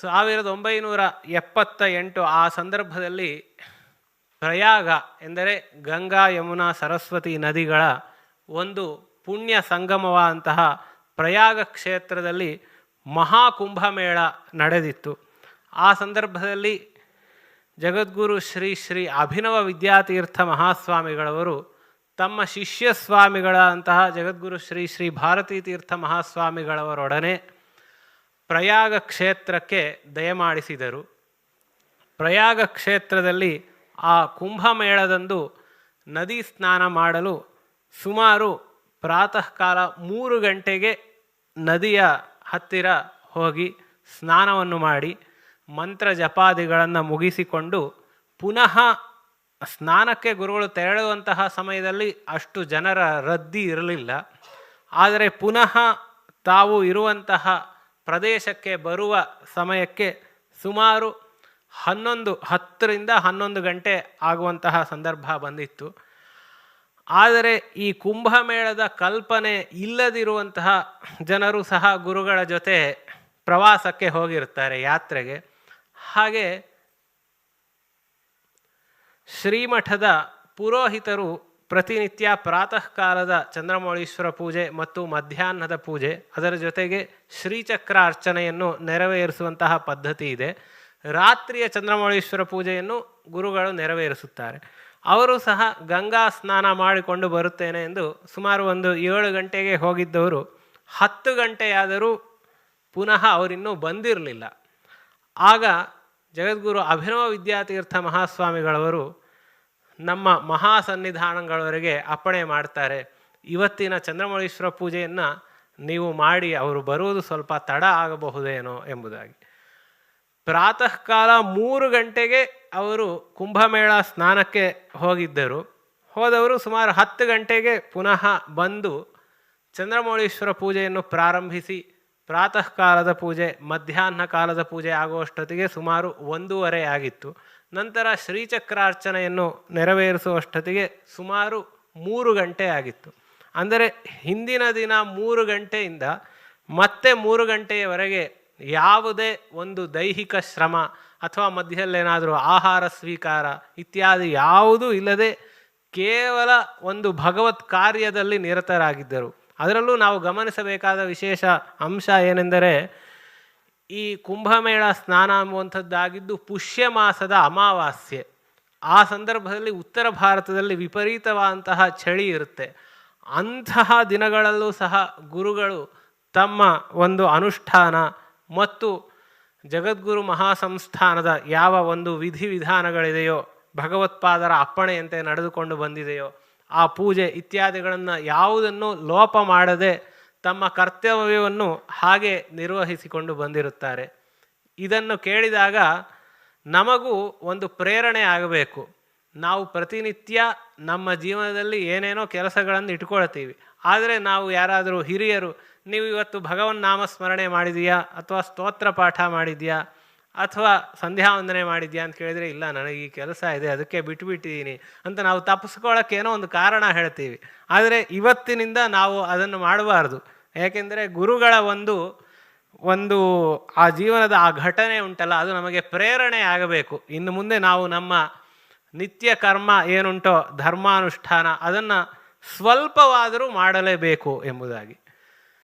ಸಾವಿರದ ಒಂಬೈನೂರ ಎಪ್ಪತ್ತ ಎಂಟು ಆ ಸಂದರ್ಭದಲ್ಲಿ ಪ್ರಯಾಗ ಎಂದರೆ ಗಂಗಾ ಯಮುನಾ ಸರಸ್ವತಿ ನದಿಗಳ ಒಂದು ಪುಣ್ಯ ಸಂಗಮವಾದಂತಹ ಪ್ರಯಾಗ ಕ್ಷೇತ್ರದಲ್ಲಿ ಮಹಾಕುಂಭಮೇಳ ನಡೆದಿತ್ತು. ಆ ಸಂದರ್ಭದಲ್ಲಿ ಜಗದ್ಗುರು ಶ್ರೀ ಶ್ರೀ ಅಭಿನವ ವಿದ್ಯಾತೀರ್ಥ ಮಹಾಸ್ವಾಮಿಗಳವರು ತಮ್ಮ ಶಿಷ್ಯ ಸ್ವಾಮಿಗಳಂತಹ ಜಗದ್ಗುರು ಶ್ರೀ ಶ್ರೀ ಭಾರತೀ ತೀರ್ಥ ಮಹಾಸ್ವಾಮಿಗಳವರೊಡನೆ ಪ್ರಯಾಗ ಕ್ಷೇತ್ರಕ್ಕೆ ದಯಮಾಡಿಸಿದರು. ಪ್ರಯಾಗ ಕ್ಷೇತ್ರದಲ್ಲಿ ಆ ಕುಂಭಮೇಳದಂದು ನದಿ ಸ್ನಾನ ಮಾಡಲು ಸುಮಾರು ಪ್ರಾತಃ ಕಾಲ ಮೂರು ಗಂಟೆಗೆ ನದಿಯ ಹತ್ತಿರ ಹೋಗಿ ಸ್ನಾನವನ್ನು ಮಾಡಿ ಮಂತ್ರ ಜಪಾದಿಗಳನ್ನು ಮುಗಿಸಿಕೊಂಡು ಪುನಃ ಸ್ನಾನಕ್ಕೆ ಗುರುಗಳು ತೆರಳುವಂತಹ ಸಮಯದಲ್ಲಿ ಅಷ್ಟು ಜನರ ರದ್ದಿ ಇರಲಿಲ್ಲ. ಆದರೆ ಪುನಃ ತಾವು ಇರುವಂತಹ ಪ್ರದೇಶಕ್ಕೆ ಬರುವ ಸಮಯಕ್ಕೆ ಸುಮಾರು ಹನ್ನೊಂದು, ಹತ್ತರಿಂದ ಹನ್ನೊಂದು ಗಂಟೆ ಆಗುವಂತಹ ಸಂದರ್ಭ ಬಂದಿತ್ತು. ಆದರೆ ಈ ಕುಂಭಮೇಳದ ಕಲ್ಪನೆ ಇಲ್ಲದಿರುವಂತಹ ಜನರು ಸಹ ಗುರುಗಳ ಜೊತೆ ಪ್ರವಾಸಕ್ಕೆ ಹೋಗಿರ್ತಾರೆ ಯಾತ್ರೆಗೆ. ಹಾಗೆ ಶ್ರೀಮಠದ ಪುರೋಹಿತರು ಪ್ರತಿನಿತ್ಯ ಪ್ರಾತಃ ಕಾಲದ ಚಂದ್ರಮೌಳೀಶ್ವರ ಪೂಜೆ ಮತ್ತು ಮಧ್ಯಾಹ್ನದ ಪೂಜೆ, ಅದರ ಜೊತೆಗೆ ಶ್ರೀಚಕ್ರ ಅರ್ಚನೆಯನ್ನು ನೆರವೇರಿಸುವಂತಹ ಪದ್ಧತಿ ಇದೆ. ರಾತ್ರಿಯ ಚಂದ್ರಮೌಳೀಶ್ವರ ಪೂಜೆಯನ್ನು ಗುರುಗಳು ನೆರವೇರಿಸುತ್ತಾರೆ. ಅವರು ಸಹ ಗಂಗಾ ಸ್ನಾನ ಮಾಡಿಕೊಂಡು ಬರುತ್ತೇನೆ ಎಂದು ಸುಮಾರು ಒಂದು ಏಳು ಗಂಟೆಗೆ ಹೋಗಿದ್ದವರು ಹತ್ತು ಗಂಟೆಯಾದರೂ ಪುನಃ ಅವರಿನ್ನೂ ಬಂದಿರಲಿಲ್ಲ. ಆಗ ಜಗದ್ಗುರು ಅಭಿನವ ವಿದ್ಯಾತೀರ್ಥ ಮಹಾಸ್ವಾಮಿಗಳವರು ನಮ್ಮ ಮಹಾ ಸನ್ನಿಧಾನಗಳವರೆಗೆ ಅಪ್ಪಣೆ ಮಾಡ್ತಾರೆ. ಇವತ್ತಿನ ಚಂದ್ರಮೌಳೀಶ್ವರ ಪೂಜೆಯನ್ನು ನೀವು ಮಾಡಿ ಅವರು ಬರುವುದು ಸ್ವಲ್ಪ ತಡ ಆಗಬಹುದೇನೋ ಎಂಬುದಾಗಿ. ಪ್ರಾತಃ ಕಾಲ ಮೂರು ಗಂಟೆಗೆ ಅವರು ಕುಂಭಮೇಳ ಸ್ನಾನಕ್ಕೆ ಹೋಗಿದ್ದರು. ಹೋದವರು ಸುಮಾರು ಹತ್ತು ಗಂಟೆಗೆ ಪುನಃ ಬಂದು ಚಂದ್ರಮೌಳೀಶ್ವರ ಪೂಜೆಯನ್ನು ಪ್ರಾರಂಭಿಸಿ ಪ್ರಾತಃ ಕಾಲದ ಪೂಜೆ, ಮಧ್ಯಾಹ್ನ ಕಾಲದ ಪೂಜೆ ಆಗುವಷ್ಟೊತ್ತಿಗೆ ಸುಮಾರು ಒಂದೂವರೆ ಆಗಿತ್ತು. ನಂತರ ಶ್ರೀಚಕ್ರಾರ್ಚನೆಯನ್ನು ನೆರವೇರಿಸುವಷ್ಟೊತ್ತಿಗೆ ಸುಮಾರು ಮೂರು ಗಂಟೆ ಆಗಿತ್ತು. ಅಂದರೆ ಹಿಂದಿನ ದಿನ ಮೂರು ಗಂಟೆಯಿಂದ ಮತ್ತೆ ಮೂರು ಗಂಟೆಯವರೆಗೆ ಯಾವುದೇ ಒಂದು ದೈಹಿಕ ಶ್ರಮ ಅಥವಾ ಮಧ್ಯದಲ್ಲೇನಾದರೂ ಆಹಾರ ಸ್ವೀಕಾರ ಇತ್ಯಾದಿ ಯಾವುದೂ ಇಲ್ಲದೆ ಕೇವಲ ಒಂದು ಭಗವತ್ ಕಾರ್ಯದಲ್ಲಿ ನಿರತರಾಗಿದ್ದರು. ಅದರಲ್ಲೂ ನಾವು ಗಮನಿಸಬೇಕಾದ ವಿಶೇಷ ಅಂಶ ಏನೆಂದರೆ ಈ ಕುಂಭಮೇಳ ಸ್ನಾನ ಅನ್ನುವಂಥದ್ದಾಗಿದ್ದು ಪುಷ್ಯ ಮಾಸದ ಅಮಾವಾಸ್ಯೆ. ಆ ಸಂದರ್ಭದಲ್ಲಿ ಉತ್ತರ ಭಾರತದಲ್ಲಿ ವಿಪರೀತವಾದಂತಹ ಚಳಿ ಇರುತ್ತೆ. ಅಂತಹ ದಿನಗಳಲ್ಲೂ ಸಹ ಗುರುಗಳು ತಮ್ಮ ಒಂದು ಅನುಷ್ಠಾನ ಮತ್ತು ಜಗದ್ಗುರು ಮಹಾಸಂಸ್ಥಾನದ ಯಾವ ಒಂದು ವಿಧಿವಿಧಾನಗಳಿದೆಯೋ ಭಗವತ್ಪಾದರ ಅಪ್ಪಣೆಯಂತೆ ನಡೆದುಕೊಂಡು ಬಂದಿದೆಯೋ, ಆ ಪೂಜೆ ಇತ್ಯಾದಿಗಳನ್ನು ಯಾವುದನ್ನು ಲೋಪ ಮಾಡದೆ ತಮ್ಮ ಕರ್ತವ್ಯವನ್ನು ಹಾಗೆ ನಿರ್ವಹಿಸಿಕೊಂಡು ಬಂದಿರುತ್ತಾರೆ. ಇದನ್ನು ಕೇಳಿದಾಗ ನಮಗೂ ಒಂದು ಪ್ರೇರಣೆ ಆಗಬೇಕು. ನಾವು ಪ್ರತಿನಿತ್ಯ ನಮ್ಮ ಜೀವನದಲ್ಲಿ ಏನೇನೋ ಕೆಲಸಗಳನ್ನು ಇಟ್ಕೊಳ್ತೀವಿ. ಆದರೆ ನಾವು ಯಾರಾದರೂ ಹಿರಿಯರು, ನೀವು ಇವತ್ತು ಭಗವನ್ ನಾಮಸ್ಮರಣೆ ಮಾಡಿದೀಯಾ ಅಥವಾ ಸ್ತೋತ್ರ ಪಾಠ ಮಾಡಿದೆಯಾ ಅಥವಾ ಸಂಧ್ಯಾ ವಂದನೆ ಮಾಡಿದ್ಯಾ ಅಂತ ಕೇಳಿದರೆ, ಇಲ್ಲ, ನನಗೆ ಈ ಕೆಲಸ ಇದೆ, ಅದಕ್ಕೆ ಬಿಟ್ಬಿಟ್ಟಿದ್ದೀನಿ ಅಂತ ನಾವು ತಪ್ಪಿಸ್ಕೊಳ್ಳೋಕೆ ಏನೋ ಒಂದು ಕಾರಣ ಹೇಳ್ತೀವಿ. ಆದರೆ ಇವತ್ತಿನಿಂದ ನಾವು ಅದನ್ನು ಮಾಡಬಾರ್ದು. ಯಾಕೆಂದರೆ ಗುರುಗಳ ಒಂದು ಒಂದು ಆ ಜೀವನದ ಆ ಘಟನೆ ಉಂಟಲ್ಲ, ಅದು ನಮಗೆ ಪ್ರೇರಣೆ ಆಗಬೇಕು. ಇನ್ನು ಮುಂದೆ ನಾವು ನಮ್ಮ ನಿತ್ಯ ಕರ್ಮ ಏನುಂಟೋ ಧರ್ಮಾನುಷ್ಠಾನ ಅದನ್ನು ಸ್ವಲ್ಪವಾದರೂ ಮಾಡಲೇಬೇಕು ಎಂಬುದಾಗಿ.